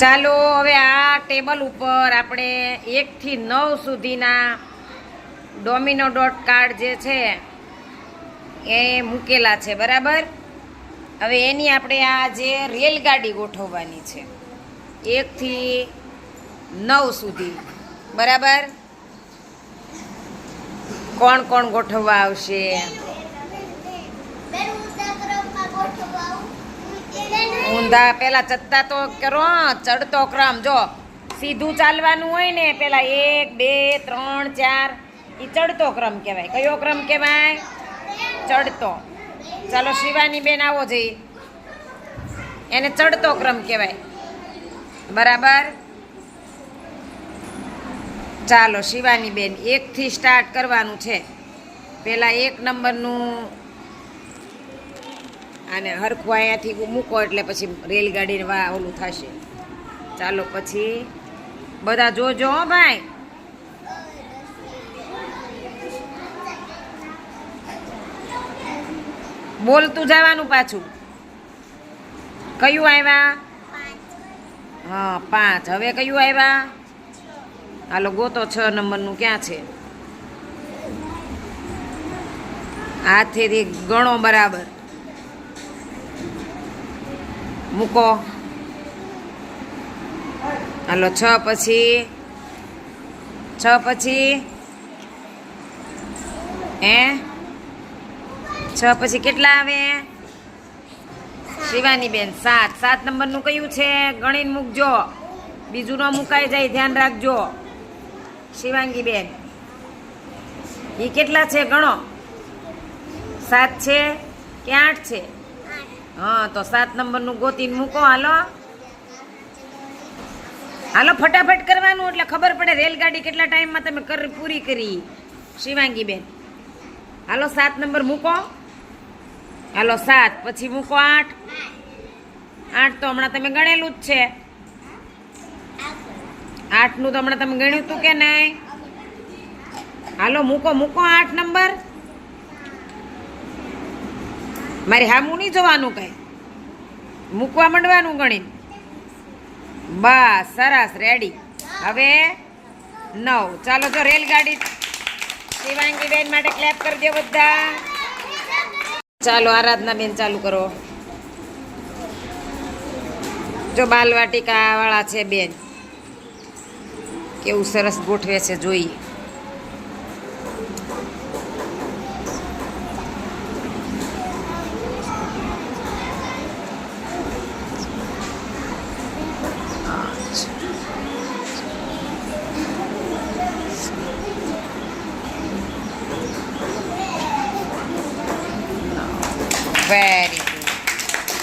ચાલો હવે આ ટેબલ ઉપર આપણે એકથી નવ સુધીના ડોમિનો ડોટ કાર્ડ જે છે, એ મૂકેલા છે, બરાબર? હવે એની આપણે આ જે રેલગાડી ગોઠવવાની છે, એકથી નવ સુધી, બરાબર? કોણ કોણ ગોઠવવા આવશે? ઊંધા, પેલા ચડતા તો કરો ચડતો ક્રમ, જો. સીધું ચાલવાનું હોય ને, પેલા એક, બે, ત્રણ, ચાર એ ચડતો ક્રમ કહેવાય. કયો ક્રમ કહેવાય? ચડતો. ચાલો, શિવાની બેન આવો જઈ. એને ચડતો ક્રમ કહેવાય. બરાબર? ચાલો, શિવાની બેન એકથી સ્ટાર્ટ કરવાનું છે. પહેલાં એક નંબરનું અને હરખું અહીંયાથી મૂકો એટલે પછી રેલગાડીને વા ઓલું થશે. ચાલો પછી બધા જોજો હો ભાઈ. બોલતું જવાનું પાછું. કયું આવ્યા? હા, પાંચ. હવે કયું આવ્યા? હાલો, ગોતો છ નંબરનું, ક્યાં છે? હાથેથી ગણો બરાબર. મૂકો. હાલો, છ પછી છ પછી એ છ પછી કેટલા આવે? શિવાની બેન સાત. સાત નંબરનું કયું છે? ગણીને મૂકજો. બીજું ન મુકાઈ જાય, ધ્યાન રાખજો. શિવાંગી બેન એ કેટલા છે? ગણો. સાત છે કે આઠ છે? હા, તો સાત નંબરનું ગોતીને મૂકો. હાલો. હાલો, ફટાફટ કરવાનું એટલે ખબર પડે રેલગાડી કેટલા ટાઈમમાં તમે કર, પૂરી કરી. શિવાંગી બેન હાલો, સાત નંબર મૂકો. હાલો, સાત. પછી મૂકો આઠ. આઠ તો હમણાં તમે ગણેલું જ છે. આઠનું તો હમણાં તમે ગણ્યું હતું કે નહીં? હાલો, મૂકો મૂકો આઠ નંબર. મારી હામું નહીં જોવાનું કંઈ. મૂકવા માંડવાનું ગણી બસ, સરસ રેડી હવે નવ. ચાલો જો રેલગાડી શિવાંગી બેન માટે ક્લેપ કરી દો બધા. ચાલો, આરાધના બેન ચાલુ કરો. જો બાલવાટિકા વાળા છે બેન. કેવું સરસ ગોઠવે છે, જોઈએ. Very